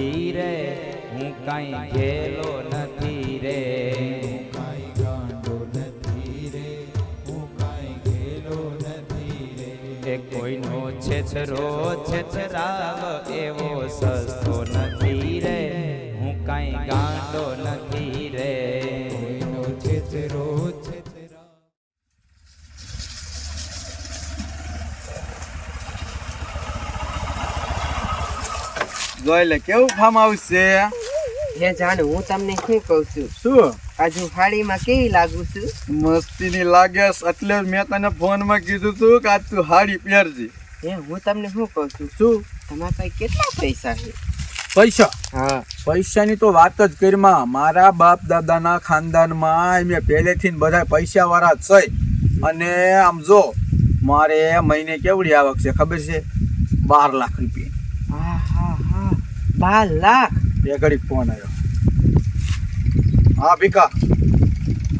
નથી રે હું કાંઈ ગેલો નથી રે. કાંઈ ગાંડો નથી રે હું કાંઈ ગેલો નથી રે. એ કોઈનો છેછરો છેછરાવ એવો સસ્તો નથી રે. હું કાંઈ ગાંડો નથી રે. કોઈનો છેતરો છેતરા જોઈ લે કેવું ફાર્મ આવશે? હે જાણ હું તમને શું કહું છું? શું? આજુ હાડીમાં કેવી લાગુ છું? મસ્તીની લાગે એટલે જ મેં તને ફોનમાં કીધું તું કે આજ તું હાડી પહેરજે. હે હું તમને શું કહું છું? શું? તમારા પાસે કેટલા પૈસા છે? પૈસા? હા. પૈસાની તો વાત જ કરીમાં મારા બાપ દાદાના ખાનદાનમાં મેં પહેલેથી બધા પૈસા વાળા જ છે. અને આમ જો મારે મહિને કેવડી આવક છે ખબર છે? બાર લાખ રૂપિયા. બાર લાખ બે ઘડી ફોન આવ્યો હા ભીખા.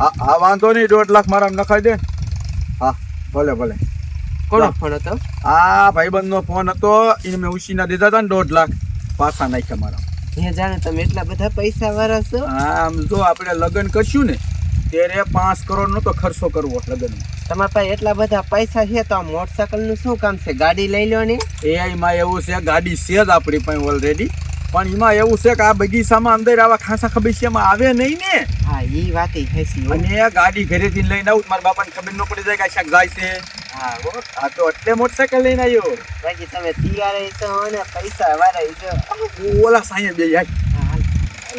હા હા વાંધો નહીં દોઢ લાખ મારા નખાઈ દે હા ભલે ભલે. કોનો ફોન હતો? આ ભાઈબંધનો ફોન હતો. એને મેં ઉછીના દીધા હતા ને દોઢ લાખ પાછા નાખ્યા મારા. અહીંયા જાણે તમે એટલા બધા પૈસા વાળા છો? હા આમ જો આપણે લગ્ન કરશું ને ત્યારે પાંચ કરોડ નો તો ખર્ચો કરવો લગ્ન તમારા પાસે એટલા બધા પૈસા છે તો આ મોટરસાયકલનું શું કામ છે? ગાડી લઈ લો ને. એઆઈમાં એવું છે ગાડી છે જ આપણી પાસે ઓલરેડી પણ એમાં એવું છે કે આ બગીચામાં અંદર આવા ખાસા ખબીસિયામાં આવે નહીં ને. હા એ વાત હેસી છે અને ગાડી ઘરેથી લઈને આવું તો મારા બાપાને ખબર ન પડી જાય કે શાક જાય છે. હા હો. આ તો એટલે મોટરસાયકલ લઈને આવ્યો. બાકી તમે તૈયાર છો ને પૈસા વાળા છો હું ઓલા સાંયે બે યાર હા,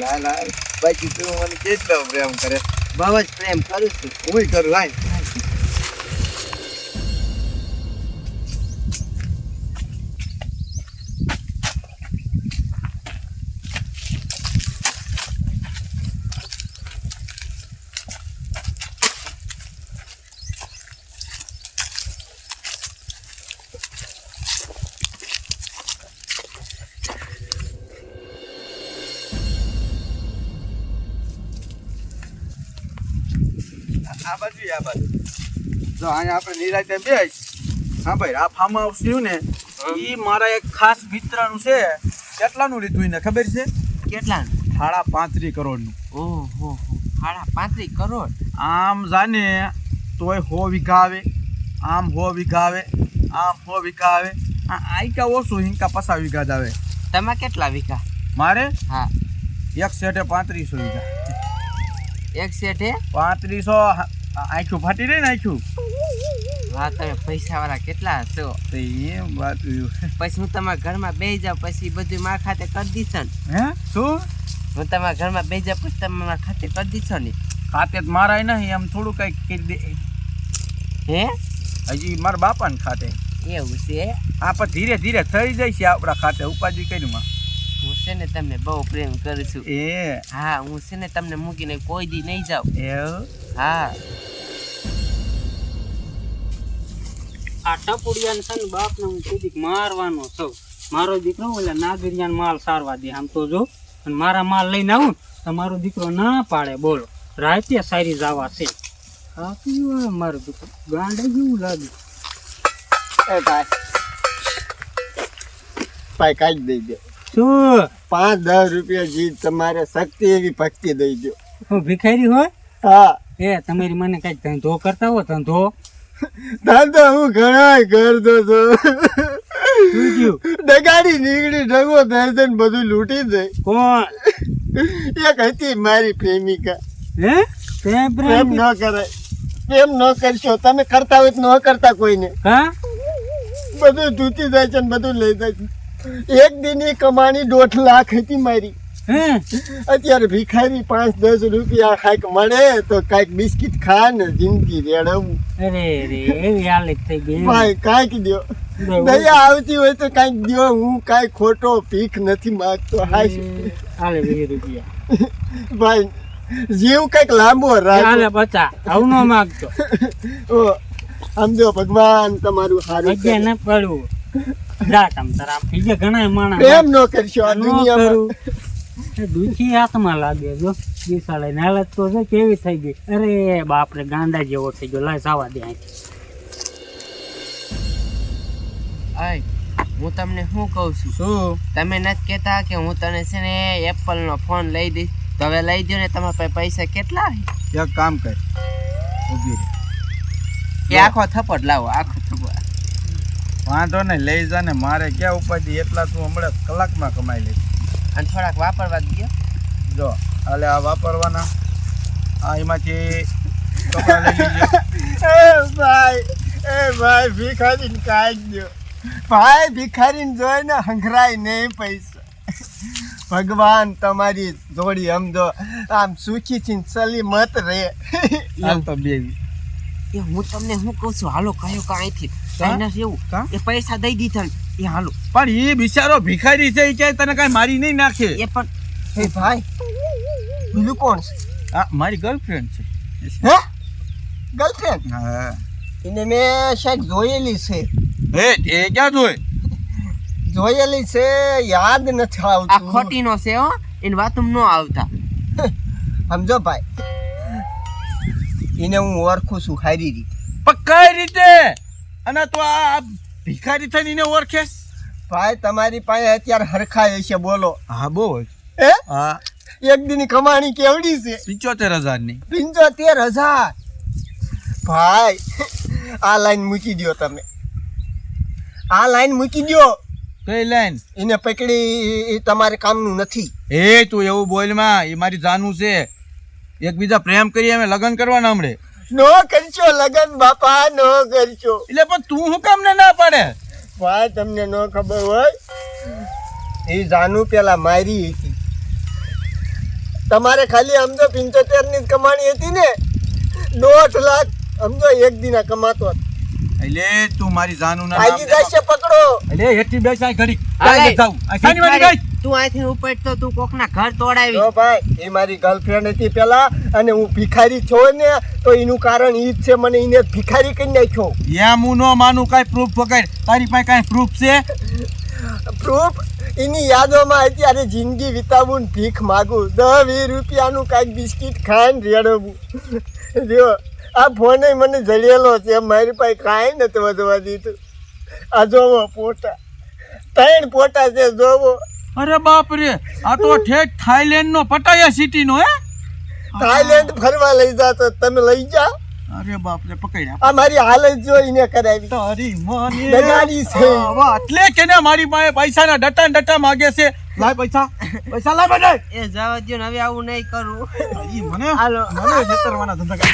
લા હાલ. બાકી તું મને કેટલો પ્રેમ કરે? બહુ જ પ્રેમ કરું છું. હું કરું હાય આ બાજુ આ બાજુ. જો અહીંયા આપણે નિરાતે બેસ હા ભાઈ આ ફાર્મ હાઉસ રહ્યું ને એ મારા એક ખાસ મિત્રનું છે. કેટલાનું લીધું એને ખબર છે? કેટલાનું? સાડા પાંત્રીસ કરોડનું. ઓહો હો સાડા પાંત્રીસ કરોડ? આમ જાને તોય હો વીઘા આવે આમ હો વીઘા આવે આમ હો વીઘા આવે આ આઈકા ઓછું હિંકા પસા વીઘા જ આવે. તમે કેટલા વીઘા? મારે? હા. એક સેટે પાંત્રીસો વીઘા. એક સેઠે પાંત્રીસો આખું ફાટી રહી ને આખું. હા તમે પૈસા વાળા કેટલા હશો? તો એમ વાત પછી હું તમારા ઘરમાં બે જાઉં પછી બધું મારા ખાતે કરી દીશો ને. હે? શું? હું તમારા ઘરમાં બે જાઉં પછી તમે મારા ખાતે કરી દીશો ને. ખાતે જ મારાય નહીં એમ થોડું કંઈક કરી દે. હે? હજી મારા બાપાને ખાતે. એવું છે? હા પણ ધીરે ધીરે થઈ જાય છે આપણા ખાતે ઉપાધિ કરીમાં છે ને તમને બહુ પ્રેમ કરું છું એ? હા હું છે ને તમને મૂકીને કોઈ દી નહીં જાઉં. એવું? હા. આ ટપુડિયાને છે ને બાપને હું કીધી મારવાનો છું. મારો દીકરો ઓલા નાગરિયાન માલ સારવા દે. આમ તો જો અને મારા માલ લઈને આવું તો મારો દીકરો ના પાડે. બોલો રાતે સારી જવા છે. કયું મારો દીકરો. ગાંડે જેવું લાગે. એ ભાઈ. ભાઈ કાઢી દઈ દો. શું? પાંચ દસ રૂપિયા જીત તમારે શક્તિ એવી ભક્તિ દઈ દો હું ભિખારી હોય? હા. એ તમારી મને કઈ ધંધો કરતા હો ધંધો. ધંધો હું ઘણા કરતો હતો ડગાડી નીકળી ડગો થાય બધું લૂંટી જાય કોણ? એક હતી મારી પ્રેમિકા. હે? પ્રેમ ન કરાય? પ્રેમ ન કરશો? તમે કરતા હોય તો ન કરતા કોઈને. હા? બધું ધૂતી જાય છે ને બધું લઈ જાય છે. એક દિનની કમાણી દોઢ લાખ હતી મારી. અત્યારે ભિખારી પાંચ દસ રૂપિયા કાંઈક મળે તો કાંઈક બિસ્કિટ ખા ને જિંદગી રેડવું. ભાઈ કાંઈક દો દયા આવતી હોય તો કાંઈક દ્યો હું કાંઈ ખોટો ભીખ નથી માગતો. રૂપિયા. ભાઈ જીવ કંઈક લાંબો રાખો. પચા આવું ન માગતો. સમજો ભગવાન તમારું સારું પડવું. જા તમ તારા. બીજા ઘણા માણસ પ્રેમ ન કરશો આ દુનિયામાં. દુખી હાથમાં લાગે જો. વિશાળે હાલત તો કેવી થઈ ગઈ? અરે બાપરે ગાંડા જેવો થઈ ગયો. લાય જવા દે. આય હું તમને શું કહું છું? શું? તમે નથી કહેતા કે હું તને છે ને એપલનો ફોન લઈ દઈશ. તો હવે લઈ દો ને તમારા પાસે પૈસા કેટલા એક કામ કર ઊભી રહે. આખો થપ્પડ લાવો આખો થપ્પડ. વાંધો નહીં લઈ જા ને મારે ક્યાં ઉપાધી? એટલા તું હમણાં કલાકમાં કમાઈ લઈશ અને થોડાક વાપરવા દો જો એટલે આ વાપરવાના. આ એમાંથી એ ભાઈ એ ભાઈ ભિખારીને કાઢી દો ભાઈ ભિખારીને જોઈને હંઘરાય નહીં પૈસા. ભગવાન તમારી જોડી સમજો આમ સુખી થી સલી મત રે હાલ તો બેવી. એ હું તમને શું કહું છું? હાલો કયો કાંઈથી? કાંઈ નથી એવું? એ પૈસા દઈ દીધા એ હાલો. પણ એ બિચારો ભિખારી છે એ ક્યાંય તને કાંઈ મારી નહીં નાખે? એ પણ હે ભાઈ બીજું કોણ છે? આ મારી ગર્લફ્રેન્ડ છે. હે? ગર્લફ્રેન્ડ હા. એને મેં શાયદ જોયેલી છે. હે એ ક્યાં જોઈ? જોયેલી છે યાદ નથી આ ખોટી ખોટીનો છે હો. એની વાતમ ન આવતા. સમજો ભાઈ. એને હું ઓળખું છું સારી રીતે. પણ કઈ રીતે? અને તો આ ભિખારી થઈને એને ઓળખે ભાઈ તમારી પાસે અત્યારે હરખાય છે બોલો. હા બહુ જ હે? હા. એક દિન કમાણી કેવડી છે? પિંચોતેર હજારની પિંચોતેર હજાર? ભાઈ આ લાઈન મૂકી દ્યો તમે. આ લાઈન મૂકી દ્યો. કઈ લાઈન? એને પકડી એ તમારે કામનું નથી. એ તું એવું બોલમાં એ મારી જાનું છે. એકબીજા પ્રેમ કરીએ અમે લગ્ન કરવાના હમણે. નો કરશો લગન બાપા નો કરશો. એટલે પણ તું હું કામ ને ના પાડે? ભાઈ તમને નો ખબર હોય એ જાનુ પેલા મારી હતી. તમારે ખાલી સમજો પંચોતેરની જ કમાણી હતી ને? દોઢ લાખ સમજો એક દિના કમાતો એટલે તું મારી જાનુ ના આજી જશે પકડો. એટલે હેઠી બેસાય ઘડી અલે, જાવ નથી આ શાની મારી ગાય? તું અહીંથી ઉપર તો તું કોકના ઘર તોડાવી તો ભાઈ એ મારી ગર્લફ્રેન્ડ હતી પેલા અને હું ભિખારી છો ને તો એનું કારણ ઈ જ છે મને એને ભિખારી કરી નાખ્યો. એમ હું ન માનું કાંઈ પ્રૂફ વગર. તારી પાસે કાંઈ પ્રૂફ છે? પ્રૂફ એની યાદોમાં અત્યારે જિંદગી વિતાવું ને ભીખ માગું. દસ વીસ રૂપિયાનું કાંઈક બિસ્કિટ ખાઈને રેડવું. જો આ ફોને મને જડેલો છે મારી પાસે કાંઈ નથી વધવા દીધું. આ જોવો પોટા. ત્રણ પોટા છે જોવો. અરે બાપ રે આ તો ઠેઠ થાઈલેન્ડ નો પટાયા સિટી નો હે? થાઈલેન્ડ ફરવા લઈ જા તો તમે લઈ જા અરે બાપ રે પકડ્યા. આ મારી હાલત જોઈને કરાવી. તારી મોની દગાડી છે. વાહ, એટલે કેને મારી પાસે પૈસાના ડટા ને ડટા માગે છે. લાય પૈસા. પૈસા લાય મને. એ જવા દ્યો હવે આવું નહીં કરું. ઈ મને હાલો. મને છેતરવાના ધંધા કરે.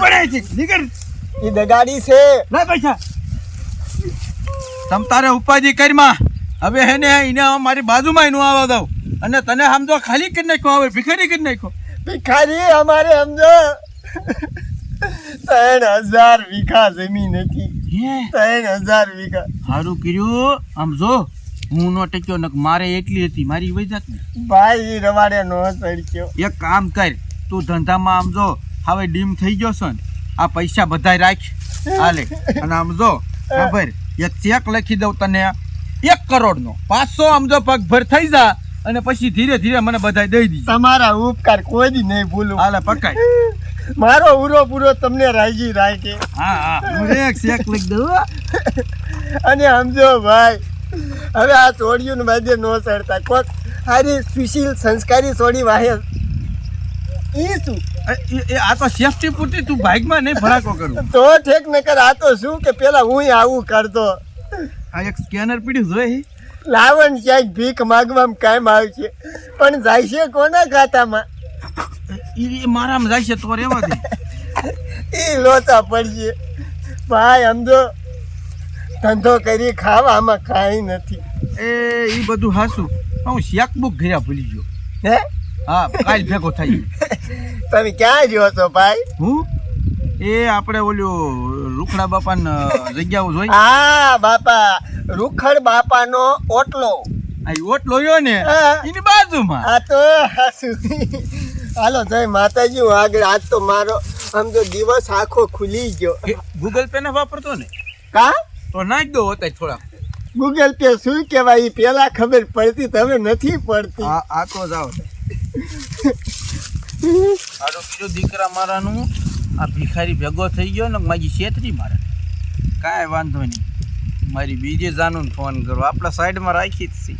પડે છે નીકળ. એ દગાડી છે. લાય પૈસા. તમ તારે ઉપાધિ કરમાં. હવે હે ને એને મારી બાજુમાં એનું આવવા દઉં. અને તને સમજો ખાલી કરી નાખ્યો હવે ભિખારી કરી નાખ્યો. ભિખારી અમારે સમજો. ત્રણ હજાર વીઘા જમીન હતી. ત્રણ હજાર વીઘા. સારું કર્યું. આમ જો હું નો ટક્યો નક મારે એટલી હતી મારી વહી જાત ને. ભાઈ રવાડે નો ચડક્યો એક કામ કર તું ધંધામાં આમ જો હવે ડીમ થઈ ગયો છે ને આ પૈસા બધાય રાખ. હાલે. અને આમ જો ખબર એક ચેક લખી દઉં તને. એક કરોડ નો પાંચસો સમજો પગભર થઈ જા અને પછી ધીરે ધીરે મને બધાય દઈ દીધી તમારા ઉપકાર કોઈ દી નહીં ભૂલું. હાલે પકાય. મારો ઉરો પૂરો તમને રાજી રાખે. હા હા. હું એક લખી દઉં અને સમજો ભાઈ હવે આ ચોડિયું માધ્ય નો ચડતા. કોક હારી સુશીલ સંસ્કારી ચોડી વાહે. ઈ શું? આ તો સેફટી પૂરતી તું બાઇકમાં નહીં કરું. તો ઠેક નકર આ તો શું કે પેલા હું આવું કરતો. આ એક સ્કેનર પીડ્યું જોઈ લાવણ ક્યાંક ભીખ માગવામાં આવે આવશે પણ જાય છે કોના ખાતામાં? એ મારામાં જાય છે તો રેવા દે એ લોચા પડશે ભાઈ સમજો ધંધો કરી ખાવામાં કાંઈ નથી. એ એ બધું હાસું હું શેક બુક ઘર્યા ભૂલી ગયો. હે? હા કાલ ભેગો થઈ તમે ક્યાં રહ્યો છો ભાઈ? હું? એ આપણે ઓલું રૂખડા બાપાની જગ્યાઓ જોઈ? હા બાપા રૂખડ બાપાનો ઓટલો. આ ઓટલો યો ને. એની બાજુમાં. આ તો. હાલો જય માતાજી હું આગળ આજ તો મારો સમજો દિવસ આખો ખુલી ગયો. ગૂગલ પે ને વાપરતો ને? કા? તો નાખ દો હોતા થોડા ગૂગલ પે શું કહેવાય? એ પેલા ખબર પડતી તમે નથી પડતી. આ તો જાઓ. આરો બીજો દીકરા મારાનું આ ભિખારી ભેગો થઈ ગયો ને માજી છેતરી મારે. કાંઈ વાંધો નહીં. મારી બીજી જાનું ફોન કરો. આપણા સાઈડમાં રાખી જ છીએ